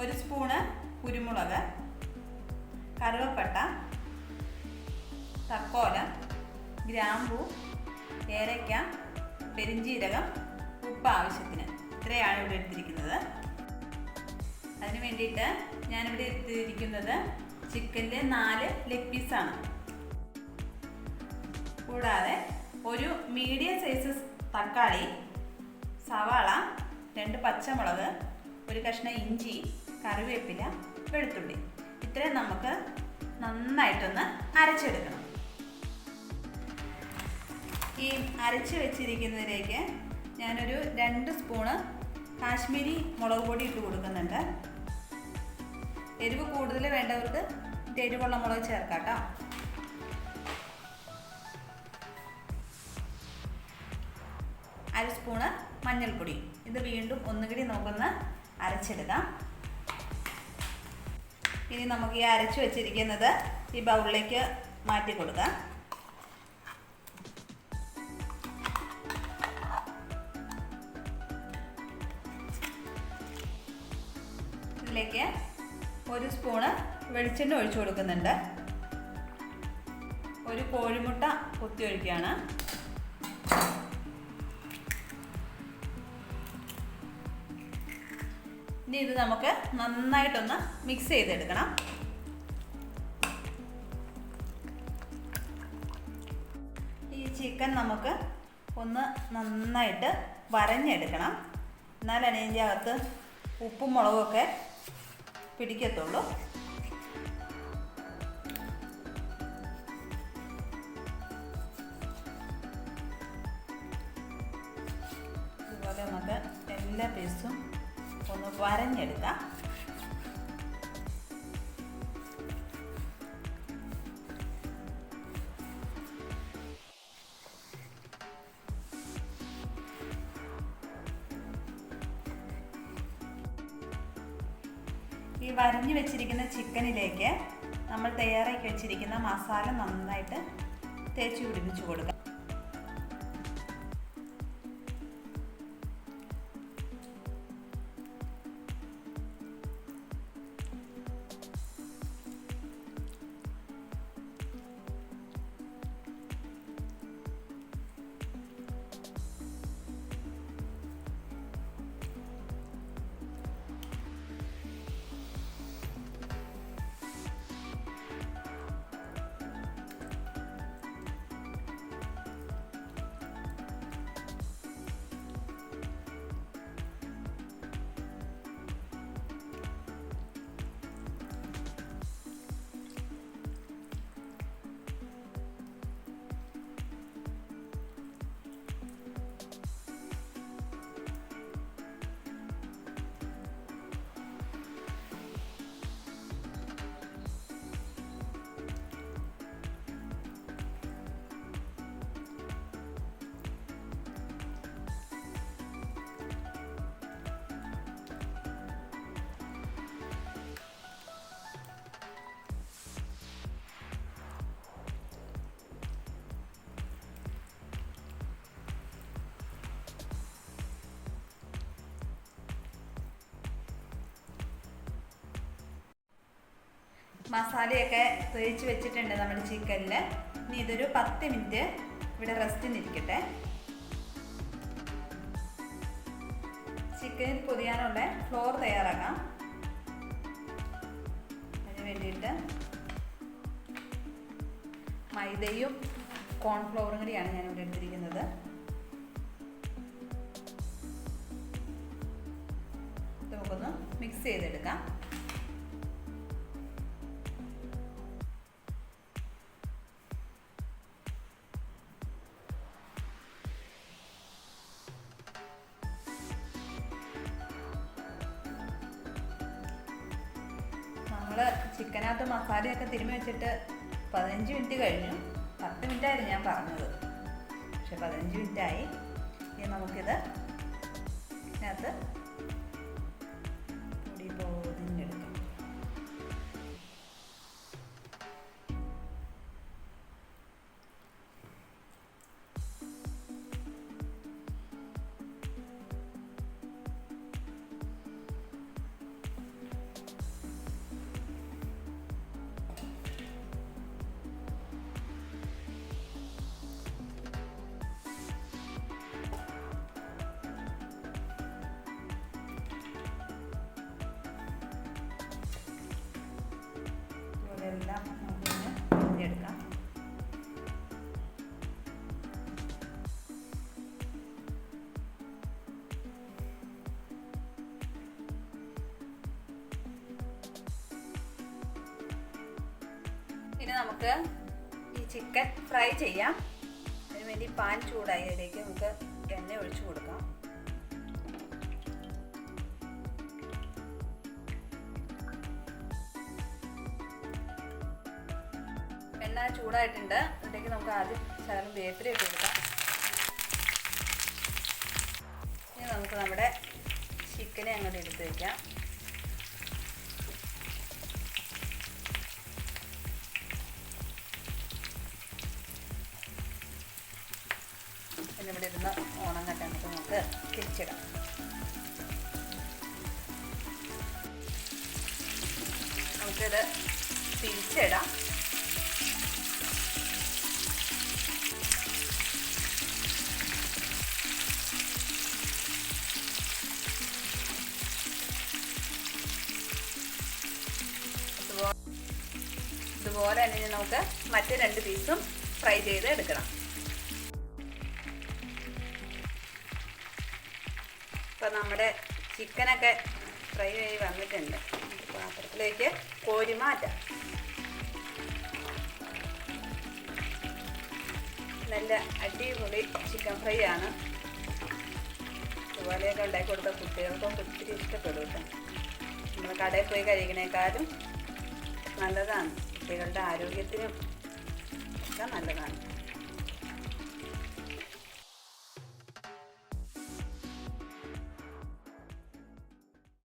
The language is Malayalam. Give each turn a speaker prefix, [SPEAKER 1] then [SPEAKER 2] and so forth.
[SPEAKER 1] ഒരു സ്പൂണ് കുരുമുളക് കറുവപ്പട്ട തക്കോലം ഗ്രാമ്പൂ ഏലയ്ക്ക പെരിഞ്ജീരകം ഉപ്പ് ആവശ്യത്തിന്. ഇത്രയാണ് ഇവിടെ എടുത്തിരിക്കുന്നത്. അതിന് വേണ്ടിയിട്ട് ഞാനിവിടെ എടുത്തിരിക്കുന്നത് ചിക്കന്റെ നാല് ലെഗ് പീസാണ് കൂടാതെ ഒരു മീഡിയം സൈസ് തക്കാളി സവാള രണ്ട് പച്ചമുളക് ഒരു കഷ്ണം ഇഞ്ചി കറിവേപ്പില വെളുത്തുള്ളി. ഇത്രയും നമുക്ക് നന്നായിട്ടൊന്ന് അരച്ചെടുക്കണം. ഈ അരച്ച് വെച്ചിരിക്കുന്നതിലേക്ക് ഞാനൊരു രണ്ട് സ്പൂണ് കാശ്മീരി മുളക് പൊടി ഇട്ട് കൊടുക്കുന്നുണ്ട്. എരിവ് കൂടുതൽ വേണ്ടവർക്ക് എരിവുള്ള മുളക് ചേർക്കാം അര സ്പൂണ് മഞ്ഞൾപ്പൊടി. ഇത് വീണ്ടും ഒന്നുകൂടി നമുക്കൊന്ന് അരച്ചെടുക്കാം. ഇനി നമുക്ക് ഈ അരച്ചു വെച്ചിരിക്കുന്നത് ഈ ബൗളിലേക്ക് മാറ്റി കൊടുക്കാം. ഇതിലേക്ക് ഒരു സ്പൂണ് വെളിച്ചെണ്ണ ഒഴിച്ചു കൊടുക്കുന്നുണ്ട്. ഒരു കോഴിമുട്ട കുത്തി ഒഴിക്കുകയാണ്. ഇനി ഇത് നമുക്ക് നന്നായിട്ടൊന്ന് മിക്സ് ചെയ്തെടുക്കണം. ഈ ചിക്കൻ നമുക്ക് ഒന്ന് നന്നായിട്ട് വരഞ്ഞെടുക്കണം. എന്നാലാണ് ഇതിന്റെ അകത്ത് ഉപ്പും മുളകുമൊക്കെ പിടിക്കത്തുള്ളൂ. ഇതുപോലെ നമുക്ക് എല്ലാ പീസും ഒന്ന് വരഞ്ഞെടുക്കാം. ഈ വരഞ്ഞു വെച്ചിരിക്കുന്ന ചിക്കനിലേക്ക് നമ്മൾ തയ്യാറാക്കി വെച്ചിരിക്കുന്ന മസാല നന്നായിട്ട് തേച്ച് പിടിപ്പിച്ച് കൊടുക്കാം. മസാലയൊക്കെ തേച്ച് വെച്ചിട്ടുണ്ട് നമ്മുടെ ചിക്കനിൽ ഇനി ഇതൊരു പത്ത് മിനിറ്റ് ഇവിടെ റെസ്റ്റിനിരിക്കട്ടെ ചിക്കനിൽ പൊതിയാനുള്ള ഫ്ലോർ തയ്യാറാക്കാം. അതിന് വേണ്ടിയിട്ട് മൈദയും കോൺഫ്ലവറും കൂടിയാണ് ഞാൻ ഇവിടെ എടുത്തിരിക്കുന്നത്. നമുക്കൊന്ന് മിക്സ് ചെയ്തെടുക്കാം. നമ്മൾ ചിക്കനകത്ത് മസാലയൊക്കെ തിരുമ്മി വെച്ചിട്ട് പതിനഞ്ച് മിനിറ്റ് കഴിഞ്ഞു. പത്ത് മിനിറ്റായിരുന്നു ഞാൻ പറഞ്ഞത്. പക്ഷെ പതിനഞ്ച് മിനിറ്റായി. ഇനി നമുക്കിത് ഇതിനകത്ത് ഇനി നമുക്ക് ഈ ചിക്കൻ ഫ്രൈ ചെയ്യാം. അതിന് വേണ്ടി പാൻ ചൂടായി. അതിലേക്ക് നമുക്ക് എണ്ണ ഒഴിച്ചു കൊടുക്കാം. എണ്ണ ചൂടായിട്ടുണ്ട്. അതിലേക്ക് നമുക്ക് ആദ്യം ശകലം വേപ്പില ഇട്ട് കൊടുക്കാം. ഇനി നമുക്ക് നമ്മുടെ ചിക്കനെ അങ്ങോട്ട് എടുത്ത് വയ്ക്കാം ഇവിടെ ഇരുന്ന് ഓണം എന്നിട്ട് നമുക്ക് തിരിച്ചിടാം. നമുക്കിത് തിരിച്ചിടാം. ഇതുപോലെ തന്നെ നമുക്ക് മറ്റ് രണ്ട് പീസും ഫ്രൈ ചെയ്ത് എടുക്കണം. ഇപ്പം നമ്മുടെ ചിക്കനൊക്കെ ഫ്രൈ ആയി വന്നിട്ടുണ്ട്. പാത്രത്തിലേക്ക് കോരി മാറ്റാം. നല്ല അടിപൊളി ചിക്കൻ ഫ്രൈ ആണ്. ഇതുപോലെയൊക്കെ ഉണ്ടാക്കി കൊടുത്ത കുട്ടികൾക്കൊക്കെ ഒത്തിരി ഇഷ്ടപ്പെടും കേട്ടോ. നമ്മൾ കടയിൽ പോയി കഴിക്കണേക്കാളും നല്ലതാണ്. കുട്ടികളുടെ ആരോഗ്യത്തിനും ഒക്കെ നല്ലതാണ്.